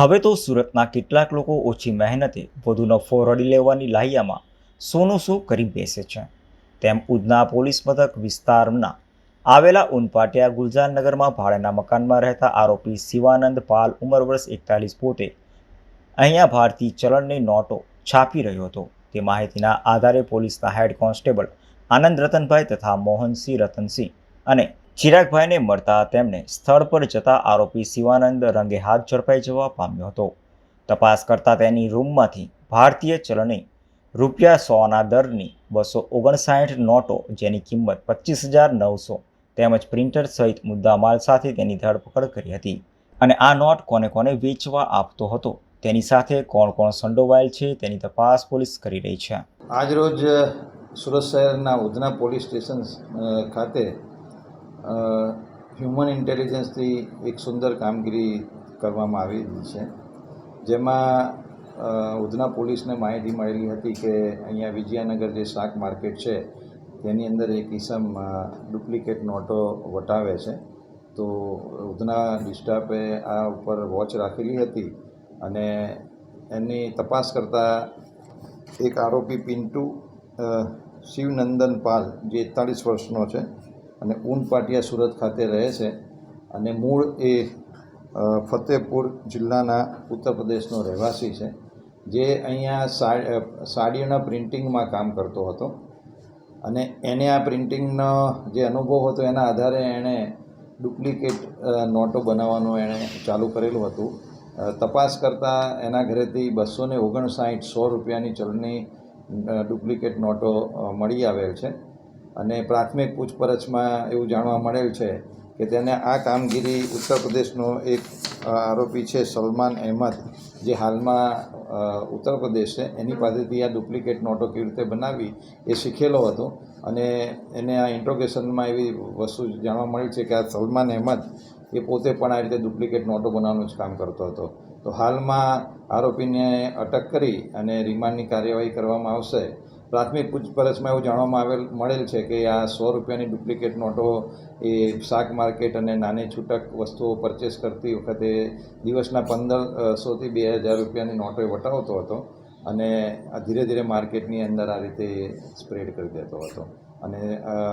હવે તો સુરતના કેટલાક લોકો ઓછી મહેનતે વધુ નફો રડી લેવાની લાહિયામાં સોનું શું કરી બેસે છે? તેમ ઉધના પોલીસ મથક વિસ્તારના આવેલા ઉનપાટિયા ગુલજારનગરમાં ભાડાના મકાનમાં રહેતા આરોપી શિવાનંદ પાલ ઉંમર વર્ષ એકતાલીસ પોતે અહીંયા ભારતીય ચલણની નોટો છાપી રહ્યો હતો. તે માહિતીના આધારે પોલીસના હેડ કોન્સ્ટેબલ આનંદ રતનભાઈ તથા મોહનસિંહ રતનસિંહ અને ચિરાગભાઈને મળતા તેમને સ્થળ પર જતા આરોપી શિવાનંદ રંગે હાથ ઝડપાઈ જવા પામ્યો હતો. તપાસ કરતા તેની રૂમમાંથી ભારતીય ચલણી રૂપિયા સોના દરની બસો ઓગણસાઠ નોટો, જેની કિંમત પચીસ હજાર નવસો તેમજ પ્રિન્ટર સહિત મુદ્દામાલ સાથે તેની ધરપકડ કરી હતી અને આ નોટ કોને કોને વેચવા આપતો હતો તેની સાથે કોણ કોણ સંડોવાયેલ છે તેની તપાસ પોલીસ કરી રહી છે. આજરોજ સુરત શહેરના ઉધના પોલીસ સ્ટેશન ખાતે હ્યુમન ઇન્ટેલિજન્સથી એક સુંદર કામગીરી કરવામાં આવી છે. જેમાં ઉધના પોલીસને માહિતી મળેલી હતી કે અહીંયા વિજયાનગર જે શાક માર્કેટ છે, તેની અંદર એક ઇસમ ડુપ્લિકેટ નોટો વટાવે છે. તો ઉધના ડિસ્ટાફે આ ઉપર વોચ રાખેલી હતી અને એની તપાસ કરતાં એક આરોપી પિન્ટુ શિવનંદન પાલ, જે એકતાળીસ વર્ષનો છે અને ઊન પાટિયા સુરત ખાતે રહે છે. અને મૂળ એ ફતેહપુર જિલ્લાના ઉત્તર પ્રદેશનો રહેવાસી છે, જે અહીંયા સાડીઓના પ્રિન્ટિંગમાં કામ કરતો હતો. અને એને આ પ્રિન્ટિંગનો જે અનુભવ હતો એના આધારે એણે ડુપ્લિકેટ નોટો બનાવવાનું એણે ચાલુ કરેલું હતું. તપાસ કરતાં એના ઘરેથી બસો ને ઓગણસાઠ સો રૂપિયાની ચલણી ડુપ્લિકેટ નોટો મળી આવેલ છે. અને પ્રાથમિક પૂછપરછમાં એવું જાણવા મળેલ છે કે તેને આ કામગીરી ઉત્તર પ્રદેશનો એક આરોપી છે સલમાન અહેમદ, જે હાલમાં ઉત્તર પ્રદેશ છે. એની પાસેથી આ ડુપ્લિકેટ નોટો કેવી રીતે બનાવી એ શીખેલો હતો અને એને આ ઇન્ટ્રોગેશનમાં એવી વસ્તુ જાણવા મળી છે કે આ સલમાન અહેમદ એ પોતે પણ આ રીતે ડુપ્લિકેટ નોટો બનાવવાનું જ કામ કરતો હતો. તો હાલમાં આરોપીને અટક કરી અને રિમાન્ડની કાર્યવાહી કરવામાં આવશે. પ્રાથમિક પૂછપરછમાં એવું જાણવામાં આવેલ, મળેલ છે કે આ સો રૂપિયાની ડુપ્લિકેટ નોટો એ શાક માર્કેટ અને નાની છૂટક વસ્તુઓ પરચેસ કરતી વખતે દિવસના પંદરસોથી બે હજાર રૂપિયાની નોટો એ વટાવતો હતો અને ધીરે ધીરે માર્કેટની અંદર આ રીતે સ્પ્રેડ કરી દેતો હતો. અને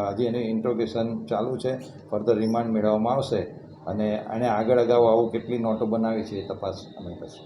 હજી એનું ઇન્ટ્રોગેશન ચાલુ છે, ફર્ધર રિમાન્ડ મેળવવામાં આવશે અને એણે આગળ અગાઉ આવું કેટલી નોટો બનાવી છે એ તપાસ અમે કરશું.